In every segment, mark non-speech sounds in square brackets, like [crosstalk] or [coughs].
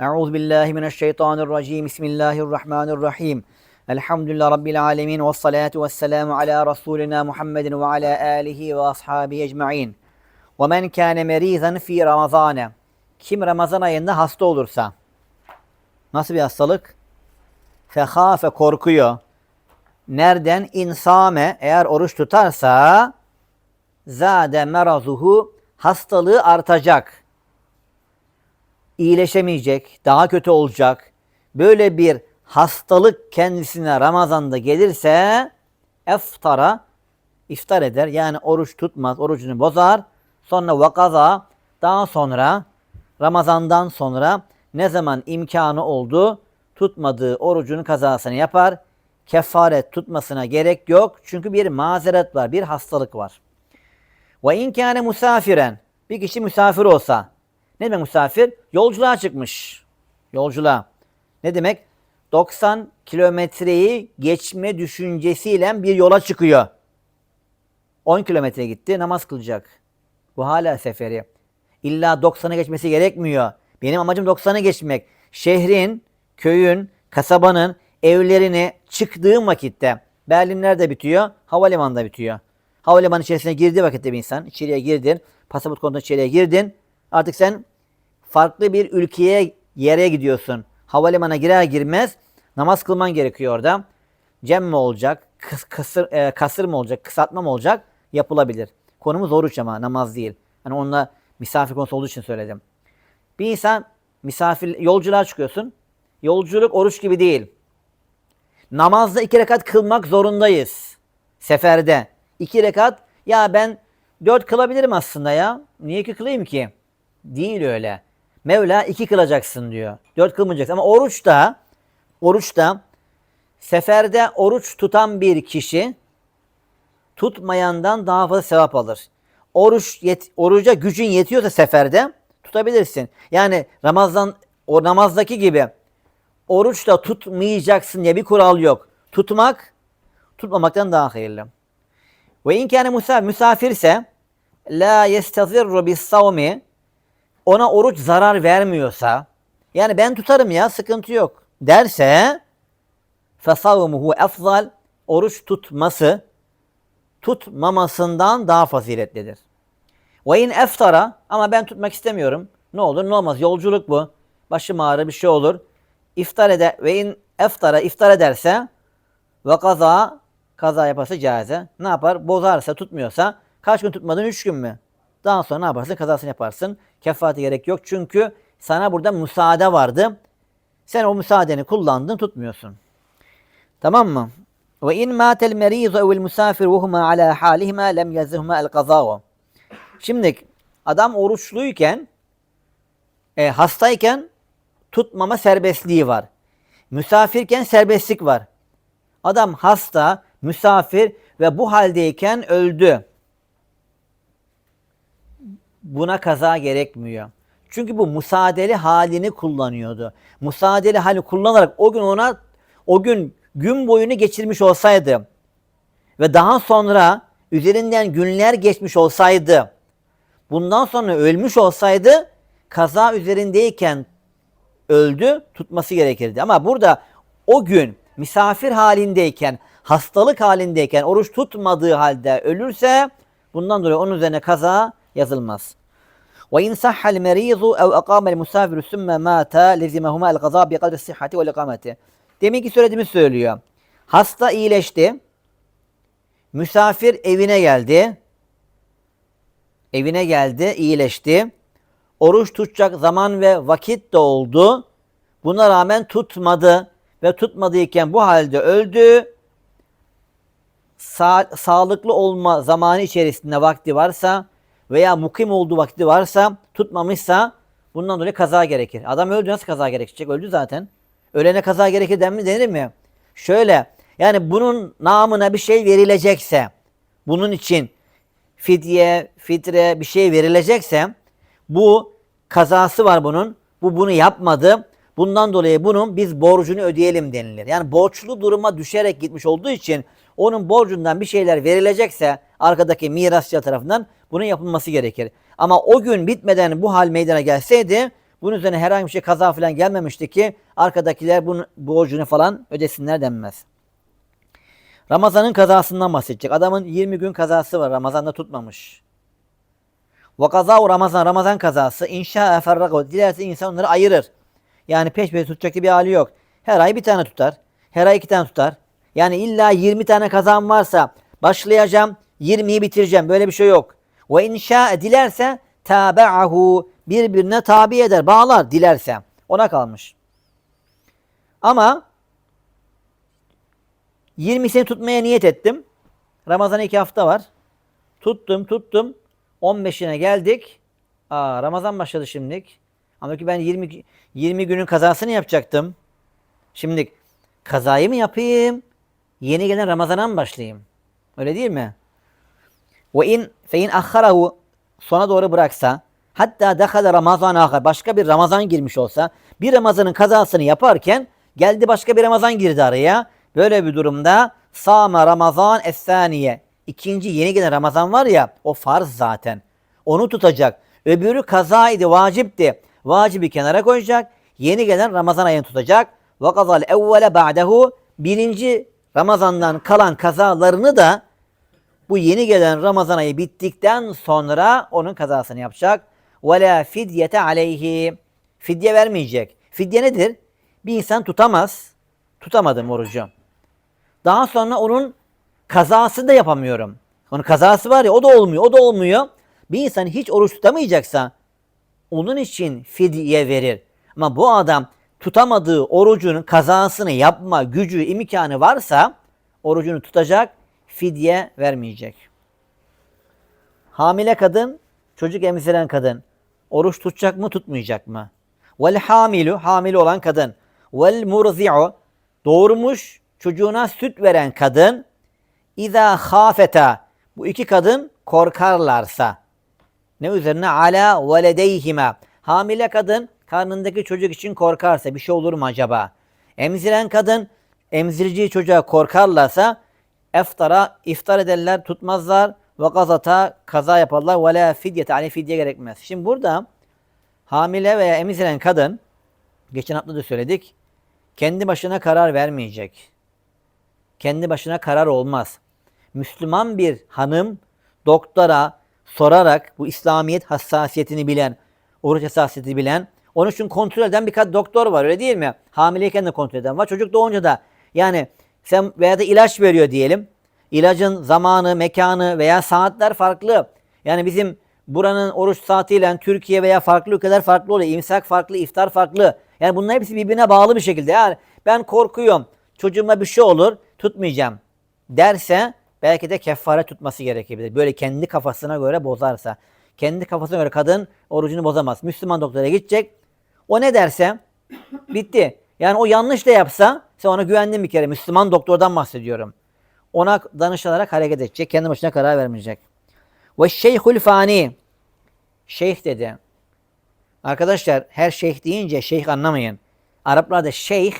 Euzu billahi mineşşeytanirracim. Bismillahirrahmanirrahim. Elhamdülillah rabbil alamin ve salatu vesselamu ala rasulina Muhammedin ve ala alihi ve ashabihi ecmaîn. Ve men kâne merizan fi Ramazan. Kim Ramazan ayında hasta olursa. Nasıl bir hastalık? Fehâfe korkuyor. Nereden? İnsame eğer oruç tutarsa zade merazuhu hastalığı artacak. İyileşemeyecek, daha kötü olacak. Böyle bir hastalık kendisine Ramazan'da gelirse eftara iftar eder. Yani oruç tutmaz, orucunu bozar. Sonra vakaza daha sonra Ramazan'dan sonra ne zaman imkanı oldu tutmadığı orucun kazasını yapar. Kefaret tutmasına gerek yok. Çünkü bir mazeret var, bir hastalık var. Ve in musafiren. Bir kişi misafir olsa. Ne demek misafir? Yolculuğa çıkmış. Yolculuğa. Ne demek? 90 kilometreyi geçme düşüncesiyle bir yola çıkıyor. 10 kilometre gitti namaz kılacak. Bu hala seferi. İlla 90'ı geçmesi gerekmiyor. Benim amacım 90'ı geçmek. Şehrin, köyün, kasabanın evlerini çıktığım vakitte Berlin nerede bitiyor? Havalimanında bitiyor. Havalimanı içerisine girdiği vakitte bir insan, içeriye girdin, pasaport konusunda içeriye girdin. Artık sen farklı bir ülkeye, yere gidiyorsun. Havalimanına girer girmez namaz kılman gerekiyor orada. Cem mi olacak, kıs, kısır, e, kasır mı olacak, kısaltma mı olacak? Yapılabilir. Konumuz oruç ama namaz değil. Hani onunla misafir konusu olduğu için söyledim. Bir insan misafir yolculuğa çıkıyorsun. Yolculuk oruç gibi değil. Namazda iki rekat kılmak zorundayız. Seferde. iki rekat. Ya ben dört kılabilirim aslında ya. Niye iki kılayım ki? Değil öyle. Mevla iki kılacaksın diyor. Dört kılmayacaksın. Ama oruçta, oruçta seferde oruç tutan bir kişi tutmayandan daha fazla sevap alır. Oruç yet, oruca gücün yetiyorsa seferde tutabilirsin. Yani Ramazan o namazdaki gibi oruçta tutmayacaksın diye bir kural yok. Tutmak tutmamaktan daha hayırlı. Ve in kâne misafir, misafirse la yestazirru bis savmi ona oruç zarar vermiyorsa yani ben tutarım ya sıkıntı yok derse fesavmuhu efzal oruç tutması tutmamasından daha faziletlidir. Ve in eftara ama ben tutmak istemiyorum. Ne olur ne olmaz yolculuk bu. Başım ağrı bir şey olur. İftar eder ve in eftara iftar ederse ve kaza kaza yaparsa caize. Ne yapar? Bozarsa tutmuyorsa kaç gün tutmadın? Üç gün mü? Daha sonra ne yaparsın? Kazasını yaparsın. Kefarete gerek yok. Çünkü sana burada müsaade vardı. Sen o müsaadeni kullandın tutmuyorsun. Tamam mı? Ve in matel merizu evil musafir ve huma ala halihima lem yazihuma el kazao. Şimdi adam oruçluyken e, hastayken tutmama serbestliği var. Misafirken serbestlik var. Adam hasta, misafir ve bu haldeyken öldü. Buna kaza gerekmiyor. Çünkü bu musadeli halini kullanıyordu. Musadeli hali kullanarak o gün ona o gün gün boyunu geçirmiş olsaydı ve daha sonra üzerinden günler geçmiş olsaydı bundan sonra ölmüş olsaydı kaza üzerindeyken öldü tutması gerekirdi. Ama burada o gün misafir halindeyken, hastalık halindeyken, oruç tutmadığı halde ölürse bundan dolayı onun üzerine kaza yazılmaz. Ev aqama'l musafiru sümme mata lezimehuma el gaza bi kadri sihhati vel ikameti. Demin ki söylediğimi söylüyor. Hasta iyileşti. Misafir evine geldi. Evine geldi, iyileşti. Oruç tutacak zaman ve vakit de oldu. Buna rağmen tutmadı ve tutmadıyken bu halde öldü. Sa- sağlıklı olma zamanı içerisinde vakti varsa veya mukim olduğu vakti varsa tutmamışsa bundan dolayı kaza gerekir. Adam öldü nasıl kaza gerekecek? Öldü zaten. Ölene kaza gerekir den mi denir mi? Şöyle yani bunun namına bir şey verilecekse bunun için fidye, fitre bir şey verilecekse bu kazası var bunun. Bu bunu yapmadı. Bundan dolayı bunun biz borcunu ödeyelim denilir. Yani borçlu duruma düşerek gitmiş olduğu için onun borcundan bir şeyler verilecekse arkadaki mirasçı tarafından bunun yapılması gerekir. Ama o gün bitmeden bu hal meydana gelseydi Bunun üzerine herhangi bir şey kaza falan gelmemişti ki arkadakiler bunu borcunu falan ödesinler denmez. Ramazan'ın kazasından bahsedecek. Adamın 20 gün kazası var. Ramazan'da tutmamış. Ve kazavu Ramazan, Ramazan kazası. İnşa ferrago. Dilerse insan onları ayırır. Yani peş peşe tutacak bir hali yok. Her ay bir tane tutar. Her ay iki tane tutar. Yani illa 20 tane kazan varsa başlayacağım 20'yi bitireceğim. Böyle bir şey yok. Ve inşa dilerse tabe'ahu birbirine tabi eder, bağlar dilerse. Ona kalmış. Ama 20'sini tutmaya niyet ettim. Ramazan'a iki hafta var. Tuttum tuttum. 15'ine geldik. Aa, Ramazan başladı şimdilik. Ama ki ben 20, 20 günün kazasını yapacaktım. Şimdi kazayı mı yapayım? Yeni gelen Ramazan'a mı başlayayım? Öyle değil mi? Ve in fe in ahharahu sona doğru bıraksa hatta dakhala Ramazan ahar başka bir Ramazan girmiş olsa bir Ramazan'ın kazasını yaparken geldi başka bir Ramazan girdi araya. Böyle bir durumda Sama Ramazan es-saniye. İkinci yeni gelen Ramazan var ya o farz zaten. Onu tutacak. Öbürü kazaydı, vacipti. Vacibi kenara koyacak. Yeni gelen Ramazan ayını tutacak. Ve kazal evvele ba'dehu. Birinci Ramazan'dan kalan kazalarını da bu yeni gelen Ramazan ayı bittikten sonra onun kazasını yapacak. La fidyete aleyhi. Fidye vermeyecek. Fidye nedir? Bir insan tutamaz. Tutamadım orucu. Daha sonra onun kazası da yapamıyorum. Onun kazası var ya o da olmuyor, o da olmuyor. Bir insan hiç oruç tutamayacaksa onun için fidye verir. Ama bu adam tutamadığı orucunun kazasını yapma gücü, imkanı varsa orucunu tutacak, fidye vermeyecek. Hamile kadın, çocuk emziren kadın oruç tutacak mı, tutmayacak mı? Vel hamilu, hamile olan kadın. Vel murzi'u, doğurmuş çocuğuna süt veren kadın. İza khafeta, bu iki kadın korkarlarsa. Ne üzerine? Ala veledeyhima. Hamile kadın karnındaki çocuk için korkarsa bir şey olur mu acaba? Emziren kadın emziriciyi çocuğa korkarlarsa eftara iftar ederler, tutmazlar ve gazata kaza yaparlar ve la fidyete ali fidye gerekmez. Şimdi burada hamile veya emziren kadın geçen hafta da söyledik kendi başına karar vermeyecek. Kendi başına karar olmaz. Müslüman bir hanım doktora sorarak bu İslamiyet hassasiyetini bilen, oruç hassasiyetini bilen, onun için kontrol eden birkaç doktor var öyle değil mi? Hamileyken de kontrol eden var. Çocuk doğunca da yani sen veya da ilaç veriyor diyelim. İlacın zamanı, mekanı veya saatler farklı. Yani bizim buranın oruç saatiyle Türkiye veya farklı ülkeler farklı oluyor. İmsak farklı, iftar farklı. Yani bunlar hepsi birbirine bağlı bir şekilde. Yani ben korkuyorum. Çocuğuma bir şey olur, tutmayacağım derse belki de keffare tutması gerekebilir. Böyle kendi kafasına göre bozarsa. Kendi kafasına göre kadın orucunu bozamaz. Müslüman doktora gidecek. O ne derse bitti. Yani o yanlış da yapsa sen ona güvendin bir kere. Müslüman doktordan bahsediyorum. Ona danışılarak hareket edecek. Kendi başına karar vermeyecek. Ve şeyhul fani. Şeyh dedi. Arkadaşlar her şeyh deyince şeyh anlamayın. Araplarda şeyh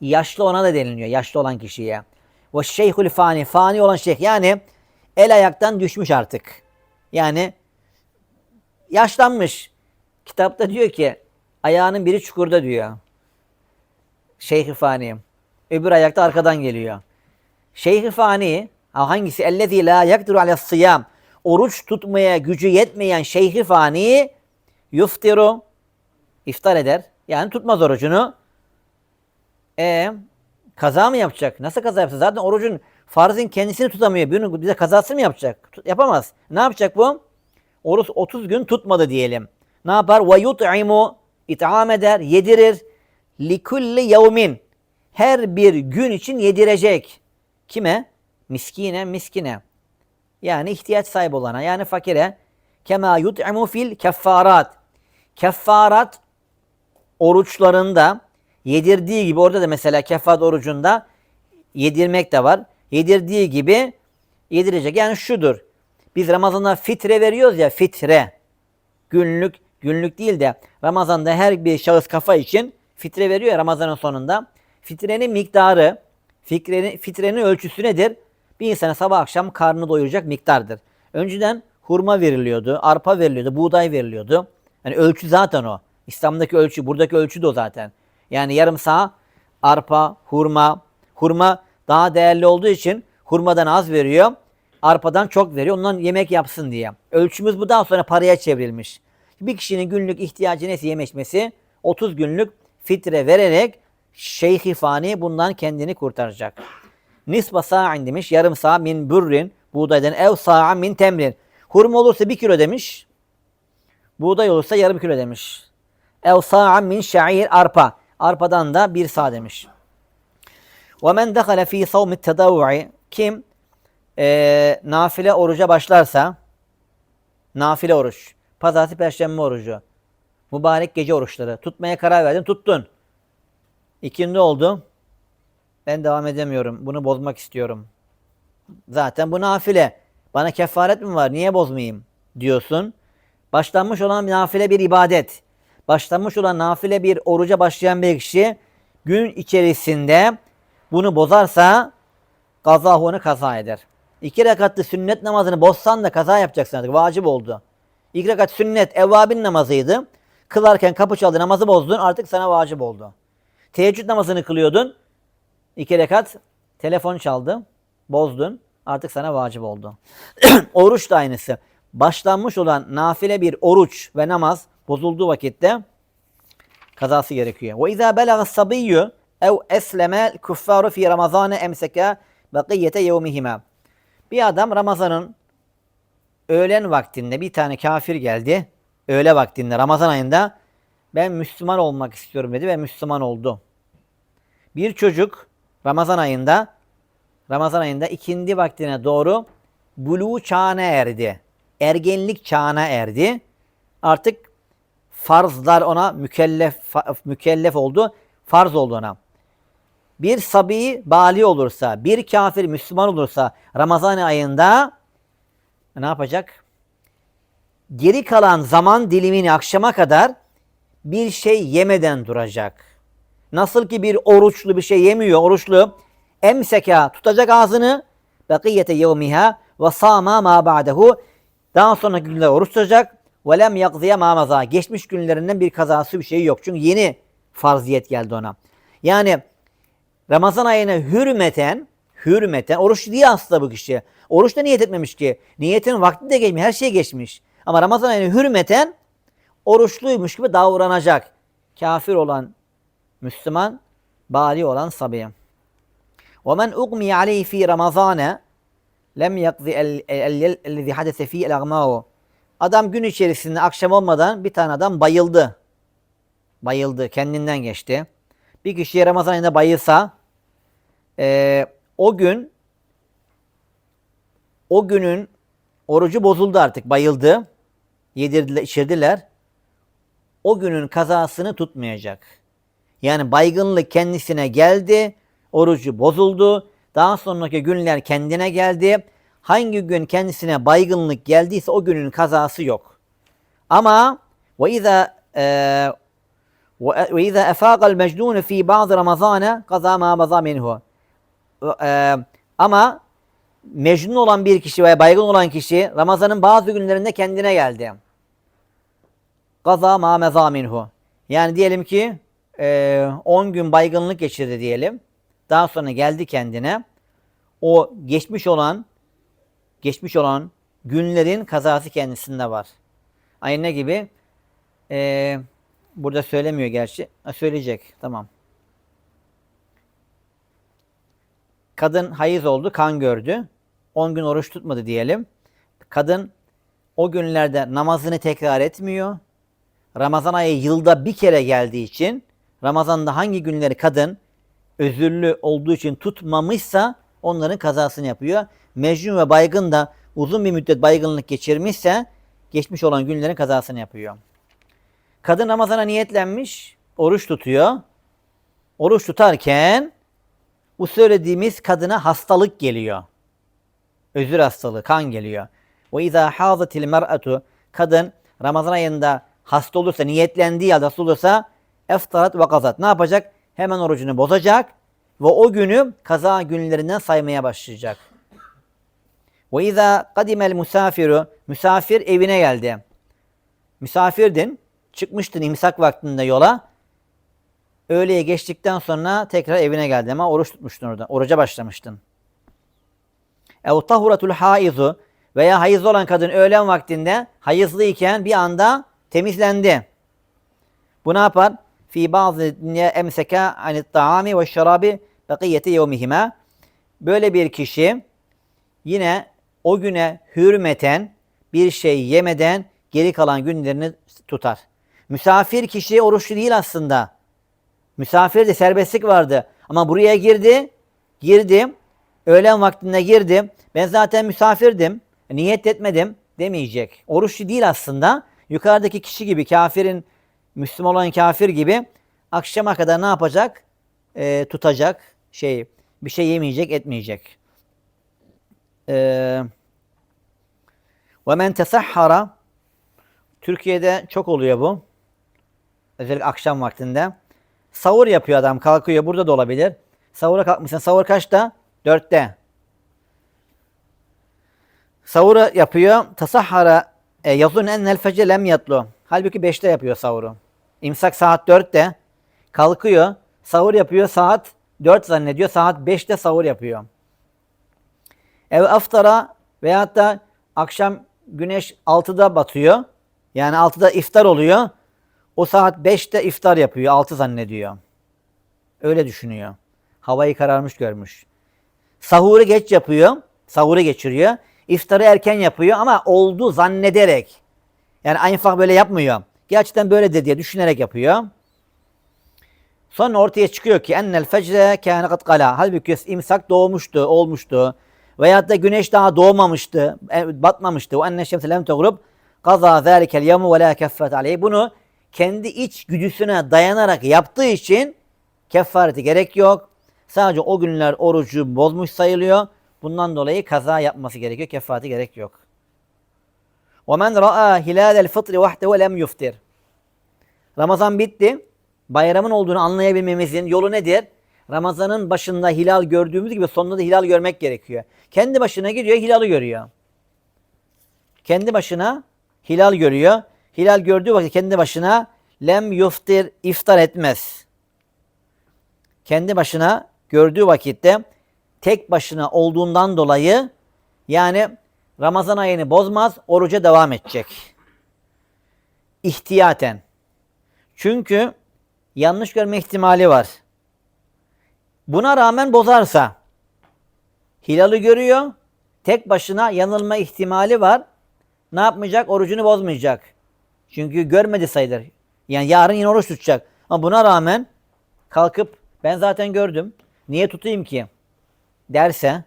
yaşlı ona da deniliyor. Yaşlı olan kişiye. Ve şeyhul fani. Fani olan şeyh. Yani el ayaktan düşmüş artık. Yani yaşlanmış. Kitapta diyor ki ayağının biri çukurda diyor. Şeyh fani. Öbür ayakta arkadan geliyor. Şeyh fani hangisi? Ellezî la yakdiru ala sıyam. Oruç tutmaya gücü yetmeyen şeyh fani yuftiru iftar eder. Yani tutmaz orucunu. E kaza mı yapacak? Nasıl kaza yapacak? Zaten orucun farzın kendisini tutamıyor. Bir bize kazası mı yapacak? Yapamaz. Ne yapacak bu? Oruç 30 gün tutmadı diyelim. Ne yapar? Ve yut'imu it'am eder, yedirir. Likulli yevmin. Her bir gün için yedirecek. Kime? Miskine, miskine. Yani ihtiyaç sahibi olana, yani fakire. Kema yut'imu fil keffarat. Keffarat oruçlarında yedirdiği gibi orada da mesela keffarat orucunda yedirmek de var. Yedirdiği gibi yedirecek. Yani şudur. Biz Ramazan'da fitre veriyoruz ya fitre. Günlük, günlük değil de Ramazan'da her bir şahıs kafa için fitre veriyor Ramazan'ın sonunda. Fitrenin miktarı, fitrenin, fitrenin ölçüsü nedir? Bir insana sabah akşam karnını doyuracak miktardır. Önceden hurma veriliyordu, arpa veriliyordu, buğday veriliyordu. Yani ölçü zaten o. İslam'daki ölçü, buradaki ölçü de o zaten. Yani yarım sağ arpa, hurma. Hurma daha değerli olduğu için hurmadan az veriyor. Arpadan çok veriyor. Ondan yemek yapsın diye. Ölçümüz bu daha sonra paraya çevrilmiş. Bir kişinin günlük ihtiyacı neyse yeme içmesi 30 günlük fitre vererek şeyhi fani bundan kendini kurtaracak. Nisba sa'in demiş. Yarım sağ min burrin buğdaydan ev sa'a min temrin. Hurma olursa bir kilo demiş. Buğday olursa yarım kilo demiş. Ev sa'a min şa'ir arpa. Arpadan da bir sağ demiş. Ve men dekale fi savmi tedavvu'i kim e, nafile oruca başlarsa nafile oruç. Pazartesi perşembe orucu. Mübarek gece oruçları. Tutmaya karar verdin. Tuttun. İkindi oldu. Ben devam edemiyorum. Bunu bozmak istiyorum. Zaten bu nafile. Bana kefaret mi var? Niye bozmayayım? Diyorsun. Başlanmış olan nafile bir ibadet. Başlanmış olan nafile bir oruca başlayan bir kişi gün içerisinde bunu bozarsa kaza onu kaza eder. İki rekatlı sünnet namazını bozsan da kaza yapacaksın artık. Vacip oldu. İki rekat sünnet evvabin namazıydı. Kılarken kapı çaldı namazı bozdun artık sana vacip oldu. Teheccüd namazını kılıyordun. İki rekat telefon çaldı. Bozdun. Artık sana vacip oldu. [clears throat] oruç da aynısı. Başlanmış olan nafile bir oruç ve namaz bozulduğu vakitte kazası gerekiyor. Ve izâ belâgâ sabiyyü ev esleme kuffâru fi ramazâne emseke bakiyete yevmihime. Bir adam Ramazan'ın öğlen vaktinde bir tane kafir geldi. Öğle vaktinde Ramazan ayında ben Müslüman olmak istiyorum dedi ve Müslüman oldu. Bir çocuk Ramazan ayında Ramazan ayında ikindi vaktine doğru buluğ çağına erdi. Ergenlik çağına erdi. Artık farzlar ona mükellef mükellef oldu. Farz oldu ona. Bir sabi bali olursa, bir kafir Müslüman olursa Ramazan ayında ne yapacak? Geri kalan zaman dilimini akşama kadar bir şey yemeden duracak. Nasıl ki bir oruçlu bir şey yemiyor, oruçlu emseka tutacak ağzını bakiyete yevmiha ve sama ma ba'dehu daha sonraki günler oruç tutacak ve lem yakziye ma maza geçmiş günlerinden bir kazası bir şey yok. Çünkü yeni farziyet geldi ona. Yani Ramazan ayına hürmeten hürmeten oruç diye aslında bu kişi. Oruç da niyet etmemiş ki. Niyetin vakti de geçmiş. Her şey geçmiş. Ama Ramazan ayına hürmeten oruçluymuş gibi davranacak. Kafir olan Müslüman, bali olan sabiye. وَمَنْ اُغْمِيَ عَلَيْهِ ف۪ي رَمَضَانَ lem yakzi ellezî hadese fî el Adam gün içerisinde akşam olmadan bir tane adam bayıldı. Bayıldı. Kendinden geçti. Bir kişi Ramazan ayında bayılsa e, o gün o günün orucu bozuldu artık. Bayıldı. Yedirdiler, içirdiler. O günün kazasını tutmayacak. Yani baygınlık kendisine geldi. Orucu bozuldu. Daha sonraki günler kendine geldi. Hangi gün kendisine baygınlık geldiyse o günün kazası yok. Ama ve izâ ve izâ efâgal mecnûn fî bazı ramazâne kazâ mâ mazâ minhu. Ama mecnun olan bir kişi veya baygın olan kişi Ramazan'ın bazı günlerinde kendine geldi. Gaza ma meza minhu. Yani diyelim ki 10 gün baygınlık geçirdi diyelim. Daha sonra geldi kendine. O geçmiş olan geçmiş olan günlerin kazası kendisinde var. Aynı gibi? Ee, burada söylemiyor gerçi. Ha, söyleyecek. Tamam. Kadın hayız oldu, kan gördü. 10 gün oruç tutmadı diyelim. Kadın o günlerde namazını tekrar etmiyor. Ramazan ayı yılda bir kere geldiği için Ramazan'da hangi günleri kadın özürlü olduğu için tutmamışsa onların kazasını yapıyor. Mecnun ve baygın da uzun bir müddet baygınlık geçirmişse geçmiş olan günlerin kazasını yapıyor. Kadın Ramazan'a niyetlenmiş, oruç tutuyor. Oruç tutarken bu söylediğimiz kadına hastalık geliyor. Özür hastalığı, kan geliyor. Ve izâ hâzatil mer'atu kadın Ramazan ayında hasta olursa, niyetlendiği halde hasta olursa eftarat ve kazat. Ne yapacak? Hemen orucunu bozacak ve o günü kaza günlerinden saymaya başlayacak. Ve izâ kadimel musafiru misafir evine geldi. Misafirdin. çıkmıştın imsak vaktinde yola. Öğleye geçtikten sonra tekrar evine geldin ama oruç tutmuştun orada. Oruca başlamıştın. Ev tahuratul haizu veya hayızlı olan kadın öğlen vaktinde hayızlıyken bir anda temizlendi. Bu ne yapar? Fi bazı emseke anit taami ve şarabi bakiyeti yevmihime. Böyle bir kişi yine o güne hürmeten bir şey yemeden geri kalan günlerini tutar. Misafir kişi oruçlu değil aslında. Misafir de serbestlik vardı. Ama buraya girdi. Girdim. Öğlen vaktinde girdim. Ben zaten misafirdim. Niyet etmedim demeyecek. Oruçlu değil aslında. Yukarıdaki kişi gibi kafirin Müslüman olan kafir gibi akşama kadar ne yapacak? Ee, tutacak şey bir şey yemeyecek etmeyecek. Ee, ve men tesahhara Türkiye'de çok oluyor bu. Özellikle akşam vaktinde. Sahur yapıyor adam kalkıyor. Burada da olabilir. Sahura kalkmışsın. Sahur kaçta? Dörtte. Sahuru yapıyor. Tasahhara e, yazun ennel fece lem yatlu. Halbuki beşte yapıyor sahuru. İmsak saat dörtte. Kalkıyor. Sahur yapıyor saat dört zannediyor. Saat beşte sahur yapıyor. Ev aftara veyahut da akşam güneş 6'da batıyor. Yani 6'da iftar oluyor. O saat 5'te iftar yapıyor. 6 zannediyor. Öyle düşünüyor. Havayı kararmış görmüş. Sahuru geç yapıyor. Sahuru geçiriyor. İftarı erken yapıyor ama oldu zannederek. Yani einfach böyle yapmıyor. Gerçekten böyle de diye düşünerek yapıyor. Sonra ortaya çıkıyor ki ennel fecre kâne kad kala. Halbuki imsak doğmuştu, olmuştu. Veyahut da güneş daha doğmamıştı, e, batmamıştı. Ve enne şemse lem teğrub kaza zâlikel yevmu ve lâ keffet aleyh. Bunu kendi iç güdüsüne dayanarak yaptığı için kefareti gerek yok. Sadece o günler orucu bozmuş sayılıyor. Bundan dolayı kaza yapması gerekiyor. Kefareti gerek yok. وَمَنْ رَأَى هِلَالَ الْفِطْرِ وَحْدَهُ لَمْ يُفْتِرْ Ramazan bitti. Bayramın olduğunu anlayabilmemizin yolu nedir? Ramazanın başında hilal gördüğümüz gibi sonunda da hilal görmek gerekiyor. Kendi başına gidiyor, hilalı görüyor. Kendi başına hilal görüyor. Hilal gördüğü vakit kendi başına lem yuftir iftar etmez. Kendi başına gördüğü vakitte tek başına olduğundan dolayı yani Ramazan ayını bozmaz, oruca devam edecek. İhtiyaten. Çünkü yanlış görme ihtimali var. Buna rağmen bozarsa hilali görüyor, tek başına yanılma ihtimali var. Ne yapmayacak? Orucunu bozmayacak. Çünkü görmedi sayılır. Yani yarın yine oruç tutacak. Ama buna rağmen kalkıp ben zaten gördüm. Niye tutayım ki? Derse,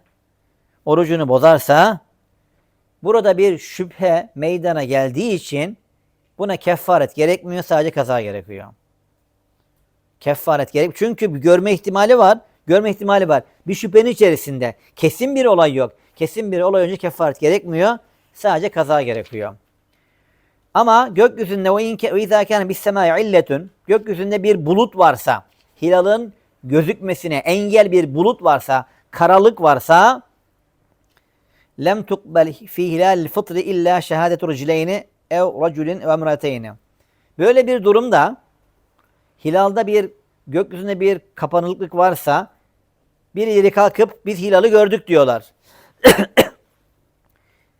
orucunu bozarsa burada bir şüphe meydana geldiği için buna kefaret gerekmiyor. Sadece kaza gerekiyor. Kefaret gerek. Çünkü görme ihtimali var. Görme ihtimali var. Bir şüphenin içerisinde. Kesin bir olay yok. Kesin bir olay önce kefaret gerekmiyor. Sadece kaza gerekiyor. Ama gökyüzünde o inke izâ kâne bis semâi illetun gökyüzünde bir bulut varsa, hilalın gözükmesine engel bir bulut varsa, karalık varsa lem tukbel fi hilal fıtri illa şehadetu ricleyni ev raculin ve emrateyni. Böyle bir durumda hilalda bir gökyüzünde bir kapanıklık varsa birileri kalkıp biz hilalı gördük diyorlar. [coughs]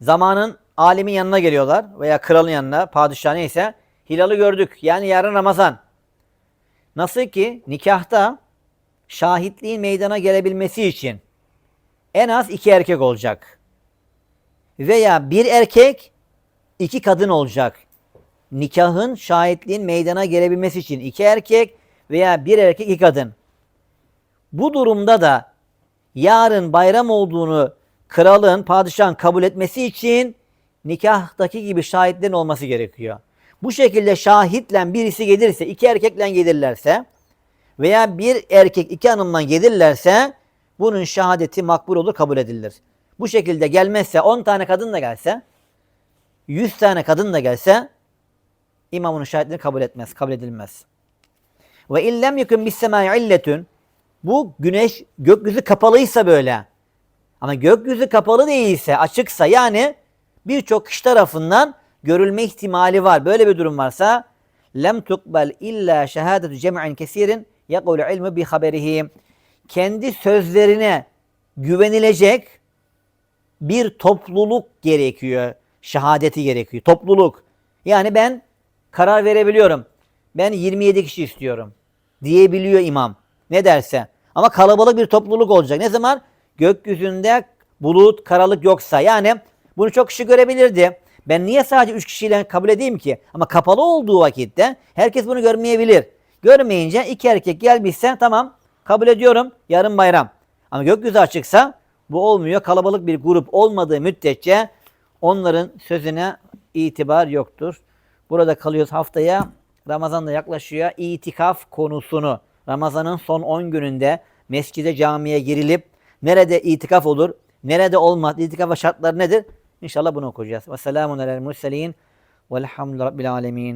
Zamanın alimin yanına geliyorlar veya kralın yanına, padişah neyse hilalı gördük. Yani yarın Ramazan. Nasıl ki nikahta şahitliğin meydana gelebilmesi için en az iki erkek olacak. Veya bir erkek, iki kadın olacak. Nikahın şahitliğin meydana gelebilmesi için iki erkek veya bir erkek iki kadın. Bu durumda da yarın bayram olduğunu kralın, padişahın kabul etmesi için nikahtaki gibi şahitlerin olması gerekiyor. Bu şekilde şahitle birisi gelirse, iki erkekle gelirlerse veya bir erkek iki hanımla gelirlerse bunun şahadeti makbul olur, kabul edilir. Bu şekilde gelmezse 10 tane kadın da gelse, 100 tane kadın da gelse imamın şahitliğini kabul etmez, kabul edilmez. Ve illem yekun bis semai illetun bu güneş gökyüzü kapalıysa böyle. Ama gökyüzü kapalı değilse, açıksa yani birçok kişi tarafından görülme ihtimali var. Böyle bir durum varsa lem tukbel illa şehadetu cem'in kesirin yekulu ilmu bi haberihi. Kendi sözlerine güvenilecek bir topluluk gerekiyor. Şehadeti gerekiyor. Topluluk. Yani ben karar verebiliyorum. Ben 27 kişi istiyorum. Diyebiliyor imam. Ne derse. Ama kalabalık bir topluluk olacak. Ne zaman? Gökyüzünde bulut, karalık yoksa. Yani bunu çok kişi görebilirdi. Ben niye sadece 3 kişiyle kabul edeyim ki? Ama kapalı olduğu vakitte herkes bunu görmeyebilir. Görmeyince iki erkek gelmişse tamam kabul ediyorum yarın bayram. Ama gökyüzü açıksa bu olmuyor. Kalabalık bir grup olmadığı müddetçe onların sözüne itibar yoktur. Burada kalıyoruz haftaya. Ramazan da yaklaşıyor. İtikaf konusunu Ramazan'ın son 10 gününde mescide camiye girilip nerede itikaf olur, nerede olmaz, itikafa şartları nedir? İnşallah bunu okuyacağız. Ve selamun alel murselin velhamdülillahi rabbil alemin.